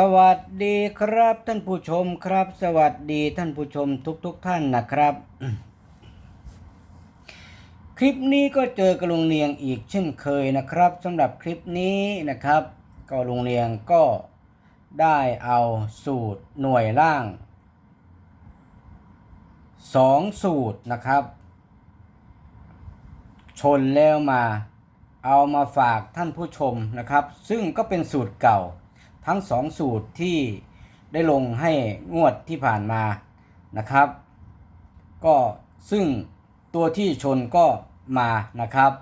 สวัสดีครับท่านผู้ชมครับ สวัสดีท่านผู้ชมทุกๆทท่านนะครับ คลิปนี้ก็เจอกระลุงเนียงอีกเช่นเคยนะครับสำหรับคลิปนี้นะครับก็ลุงเนียงก็ได้เอาสูตรหน่วยล่างสองสูตรนะครับ ชนแล้วมาเอามาฝากท่านผู้ชมนะครับ ซึ่งก็เป็นสูตรเก่า ทั้งสองสูตรที่ได้ลงให้งวดที่ผ่านมานะครับ ก็ซึ่งตัวที่ชนก็มานะครับ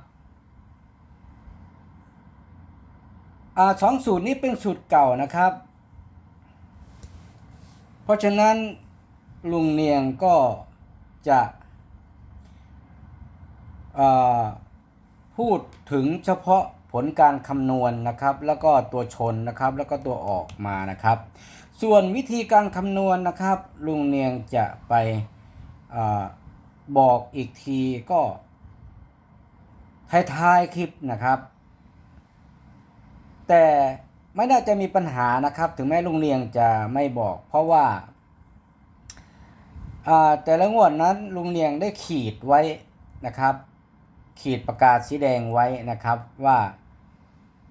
อสองสูตรนี้เป็นสูตรเก่านะครับ เพราะฉะนั้นลุงเนียงก็จะพูดถึงเฉพาะ ลการคำนวณนะครับ แล้วก็ตัวชนนะครับ แล้วก็ตัวออกมานะครับ ส่วนวิธีการคำนวณนะครับ ลุงเนียงจะไปอบอกอีกทีก็ท้ายๆคลิปนะครับ แต่ไม่น่าจะมีปัญหานะครับ ถึงแม้ลุงเนียงจะไม่บอก เพราะว่าแต่ละงวดนั้นลุงเนียงได้ขีดไว้นะครับ ขีดประกาศสีแดงไว้นะครับว่า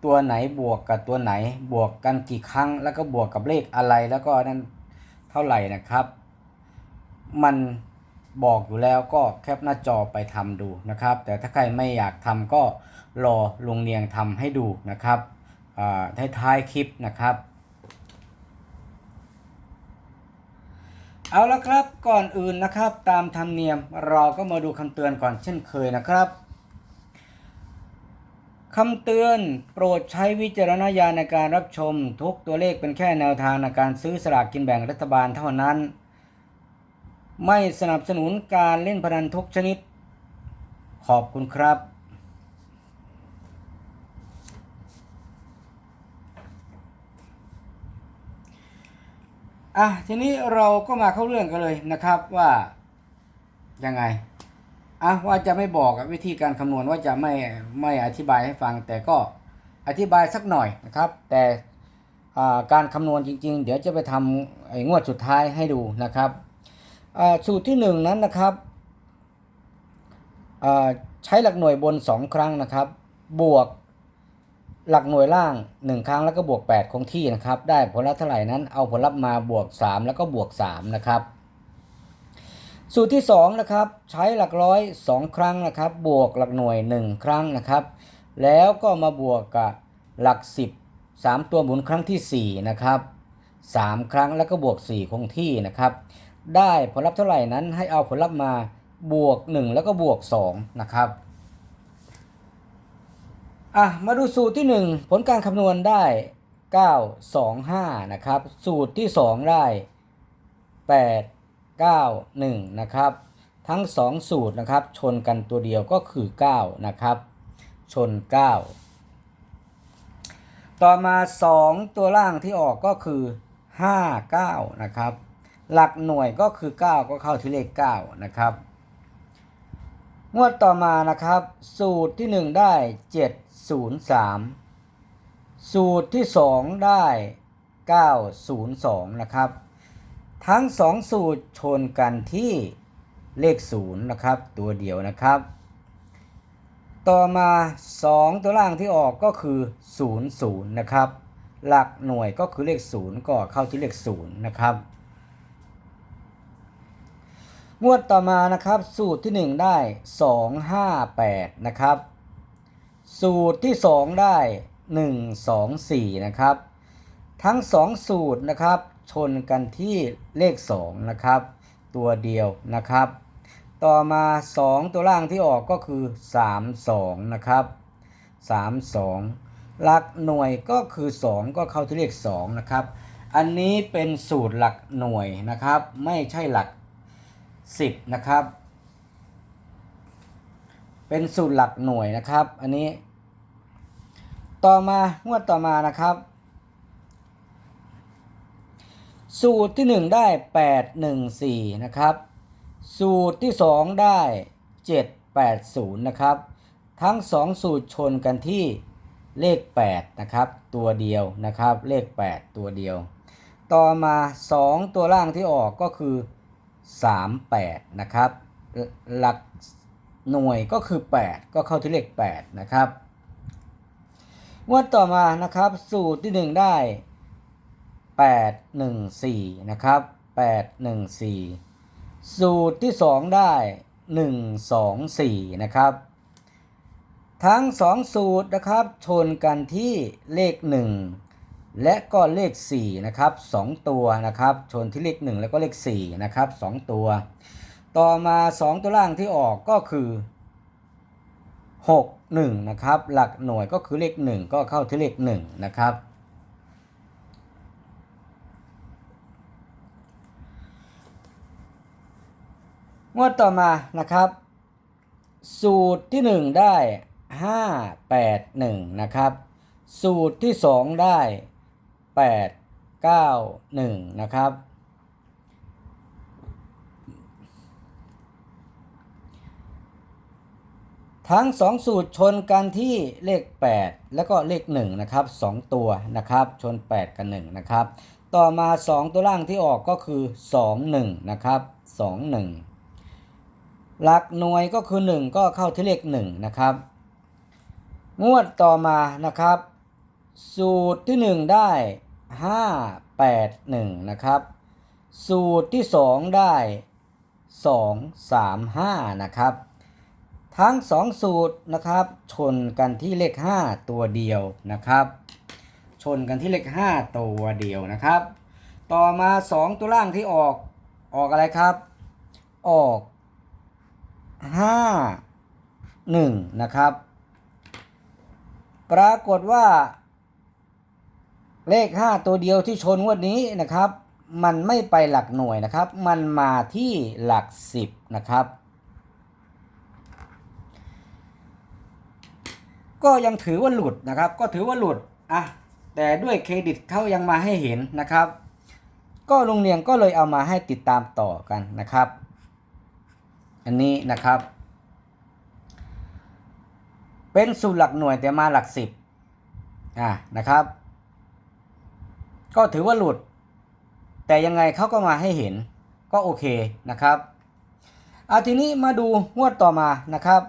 ตัวไหนบวกกับตัวไหนบวกกันกี่ครั้ง แล้วก็บวกกับเลขอะไรแล้วก็นั้นเท่าไหร่นะครับ มันบอกอยู่แล้วก็แคปหน้าจอไปทำดูนะครับ แต่ถ้าใครไม่อยากทำก็รอลุงเนียงทำให้ดูนะครับอ่าท้ายๆคลิปนะครับเอาละครับก่อนอื่นนะครับ ตามธรรมเนียมเราก็มาดูคำเตือนก่อนเช่นเคยนะครับ คำเตือนโปรดใช้วิจารณญาณในการรับชม ทุกตัวเลขเป็นแค่แนวทางในการซื้อสลากกินแบ่งรัฐบาลเท่านั้น ไม่สนับสนุนการเล่นพนันทุกชนิด ขอบคุณครับ อะ ทีนี้เราก็มาเข้าเรื่องกันเลยนะครับว่า ยังไง อะว่าจะไม่บอกวิธีการคำนวณว่าจะไม่ไม่อธิบายให้ฟัง แต่ก็อธิบายสักหน่อยนะครับ แต่การคำนวณจริง ๆ เดี๋ยวจะไปทำไอ้งวดสุดท้ายให้ดูนะครับสูตรที่หนึ่งนั้นนะครับใช้หลักหน่วยบน 2 ครั้งนะครับ บวกหลักหน่วยล่าง 1 ครั้งแล้วก็บวก 8 คงที่นะครับ ได้ผลลัพธ์เท่าไหร่นั้นเอาผลลัพธ์มาบวก 3 แล้วก็บวก 3 นะครับ สูตรที่2นะครับใช้หลักร้อย 2 ครั้งนะครับ บวกหลักหน่วย 1 ครั้งนะครับ แล้วก็มาบวกกับหลัก 10 3 ตัวหมุนครั้งทีสี่4นะครับ3 ครั้งแล้วก็บวก 4 คงที่นะครับ ได้ผลลัพธ์เท่าไหร่นั้นให้เอาผลลัพธ์มาบวก 1 แล้วก็บวก 2 นะครับอะมาดูสูตรที่ 1 ผลการคำนวณได้ 9 2 5 นะครับ สูตรที่ 2 ได้ 8 9 1 นะครับ ทั้ง 2 สูตรนะครับ ชนกันตัวเดียวก็คือ 9 นะครับ ชน 9 ต่อมา 2 ตัวล่างที่ออกก็คือ 5 9 นะครับ หลักหน่วยก็คือ 9 ก็เข้าที่เลข 9 นะครับ งวดต่อมานะครับ สูตรที่ 1 ได้ 703 สูตรที่ 2 ได้ 902 นะครับ ทั้ง 2 สูตรชนกันที่เลข 0 นะครับ ตัวเดียวนะครับ ต่อมา 2 ตัวล่างที่ออกก็คือ 00 นะครับ หลักหน่วยก็คือเลข 0 ก็เข้าที่เลข 0 นะครับงวดต่อมานะครับ สูตรที่ 1 ได้ 258 นะครับ สูตรที่ 2 ได้ 124 นะครับ ทั้ง 2 สูตรนะครับ ชนกันที่เลข 2 นะครับ ตัวเดียวนะครับ ต่อมา 2 ตัวล่างที่ออกก็คือ 32 นะครับ 32 หลักหน่วยก็คือ 2 ก็เข้าที่เลข 2 นะครับ อันนี้เป็นสูตรหลักหน่วยนะครับ ไม่ใช่หลัก 10 นะครับ เป็นสูตรหลักหน่วยนะครับ อันนี้ ต่อมางวดต่อมานะครับ สูตรที่ 1 ได้ 8 1 4 นะครับ สูตรที่ 2 ได้ 7 8 0 นะครับ ทั้ง 2 สูตรชนกันที่เลข 8 นะครับ ตัวเดียวนะครับ เลข 8 ตัวเดียว ต่อมา 2 ตัวล่างที่ออกก็คือ 38 นะครับ หลักหน่วยก็คือ 8 ก็เข้าที่เลข 8 นะครับงวดต่อมานะครับ สูตรที่ 1 ได้ 8 1 4 นะครับ 8 1 4 สูตรที่ 2 ได้ 1 2 4 นะครับ ทั้ง 2 สูตรนะครับชนกันที่เลข 1 และก็เลข 4 นะครับ 2 ตัวนะครับชนที่เลข 1 แล้วก็เลข 4 นะครับ 2 ตัว ต่อมา 2 ตัวล่างที่ออกก็คือ 6 1 นะครับ หลักหน่วยก็คือเลข 1 ก็เข้าที่เลข 1 นะครับ งวดต่อมานะครับ สูตรที่ 1 ได้ 5 8 1 นะครับ สูตรที่ 2 ได้ 8 9 1 นะครับ ทั้ง 2 สูตรชนกันที่เลข 8 แล้วก็เลข 1 นะครับ 2 ตัวนะครับ ชน 8 กับ 1 นะครับ ต่อมา 2 ตัวล่างที่ออกก็คือ 2 1 นะครับ 2 1 หลักหน่วยก็คือ 1 ก็เข้าที่เลข1นะครับ งวดต่อมานะครับ สูตรที่ 1 ได้ 5 8 1 นะครับ สูตรที่ 2 ได้ 2 3 5 นะครับ ทั้ง 2 สูตรนะครับชนกันที่เลข 5 ตัวเดียวนะครับ ชนกันที่เลข 5 ตัวเดียวนะครับ ต่อมา 2 ตัวล่างที่ออกออกอะไรครับ ออก 5 1นะครับ ปรากฏว่า เลข5ตัวเดียวที่ชนงวดนี้นะครับ มันไม่ไปหลักหน่วยนะครับ มันมาที่หลัก10นะครับ ก็ยังถือว่าหลุดนะครับ ก็ถือว่าหลุดอะแต่ด้วยเครดิตเขายังมาให้เห็นนะครับ ก็โรงเรียนก็เลยเอามาให้ติดตามต่อกันนะครับ อันนี้นะครับ เป็นสูตรหลักหน่วยแต่มาหลักสิบอะนะครับ ก็ถือว่าหลุด แต่ยังไงเขาก็มาให้เห็นก็โอเคนะครับเอาทีนี้มาดูงวดต่อมานะครับ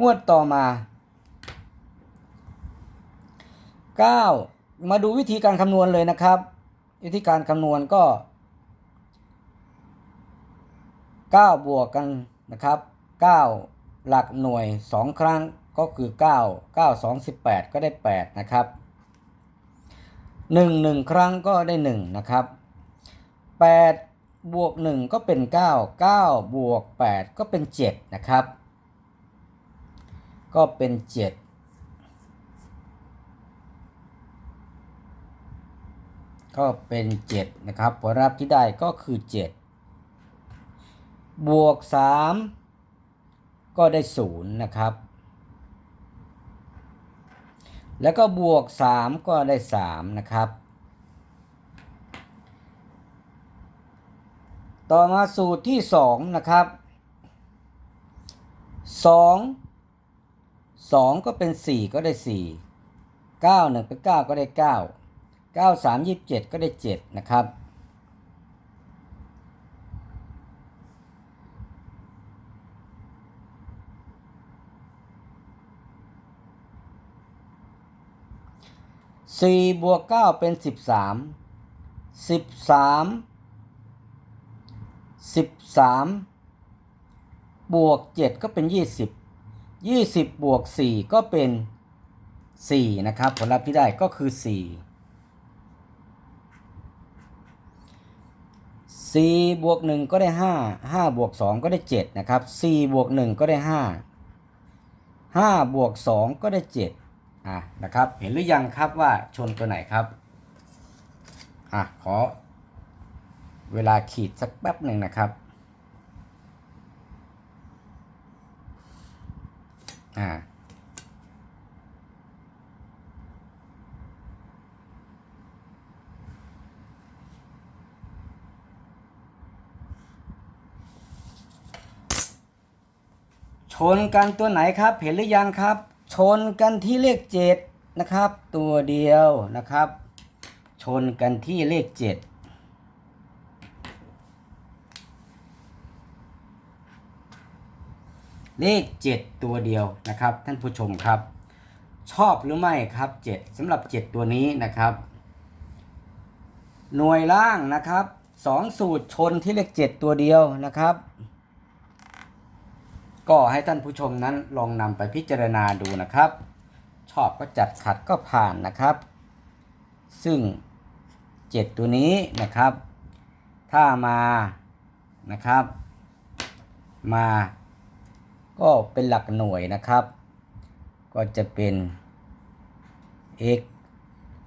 งวดต่อมา 9 มาดูวิธีการคำนวณเลยนะครับ วิธีการคำนวณก็ 9 บวกกันนะครับ 9 หลักหน่วย 2 ครั้งก็คือ 9 9 2 18 ก็ได้ 8 นะครับ 1 1 ครั้งก็ได้ 1 นะครับ 8 บวก 1 ก็เป็น 9 9 บวก 8 ก็เป็น 7 นะครับ ก็เป็น 7ก็เป็น 7 นะครับ ผลลัพธ์ที่ได้ก็คือ 7 บวก 3 ก็ได้ 0 นะครับ แล้วก็บวก 3 ก็ได้ 3 นะครับ ต่อมาสูตรที่ 2 นะครับ 2 2 ก็เป็น 4 ก็ได้ 4 9 1เป็น9 ก็ได้ 9 9 3 27 ก็ได้ 7 นะครับ สี่บวกเก้าเป็นสิบสามสิบสามสิบสามบวกเจ็ดก็เป็นยี่สิบยี่สิบบวกสี่ก็เป็นสี่นะครับ ผลลัพธ์ที่ได้ก็คือสี่สี่บวกหนึ่งก็ได้ห้าห้าบวกสองก็ได้เจ็ดนะครับสี่บวกหนึ่งก็ได้ห้าห้าบวกสองก็ได้เจ็ด อะนะครับ เห็นหรือยังครับว่าชนตัวไหนครับอะขอเวลาขีดสักแป๊บหนึ่งนะครับอ่าชนกันตัวไหนครับ เห็นหรือยังครับ ชนกันที่เลขเจ็ดนะครับ ตัวเดียวนะครับ ชนกันที่เลขเจ็ดเลขเจ็ดตัวเดียวนะครับ ท่านผู้ชมครับ ชอบหรือไม่ครับเจ็ดสำหรับเจ็ดตัวนี้นะครับ หน่วยล่างนะครับสองสูตรชนที่เลขเจ็ดตัวเดียวนะครับ ก็ให้ท่านผู้ชมนั้นลองนำไปพิจารณาดูนะครับ ชอบก็จัดขัดก็ผ่านนะครับ ซึ่ง 7 ตัวนี้นะครับ ถ้ามานะครับ มา ก็เป็นหลักหน่วยนะครับ ก็จะเป็น x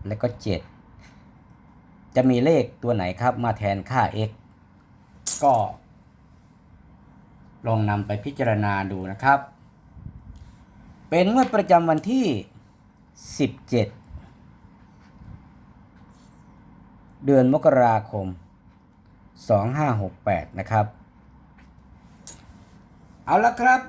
แล้วก็ 7 จะมีเลขตัวไหนครับมาแทนค่า x ก็ ลองนำไปพิจารณาดูนะครับ เป็นงวดประจำวันที่ 17 เดือนมกราคม 2568 นะครับ เอาละครับ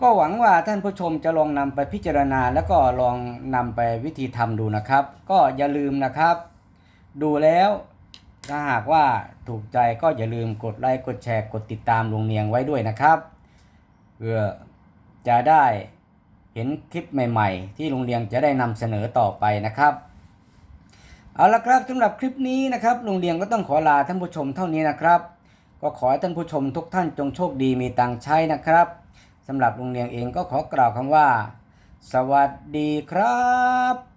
ก็หวังว่าท่านผู้ชมจะลองนำไปพิจารณาแล้วก็ลองนำไปวิธีทำดูนะครับ ก็อย่าลืมนะครับ ดูแล้ว ถ้าหากว่าถูกใจก็อย่าลืมกดไลค์กดแชร์กดติดตามลุงเนียงไว้ด้วยนะครับเพื่อจะได้เห็นคลิปใหม่ๆ ที่ลุงเนียงจะได้นำเสนอต่อไปนะครับ เอาละครับสำหรับคลิปนี้นะครับลุงเลียงก็ต้องขอลาท่านผู้ชมเท่านี้นะครับ ก็ขอให้ท่านผู้ชมทุกท่านจงโชคดีมีตังใช้นะครับสำหรับลุงเลียงเองก็ขอกล่าวคำว่า สวัสดีครับ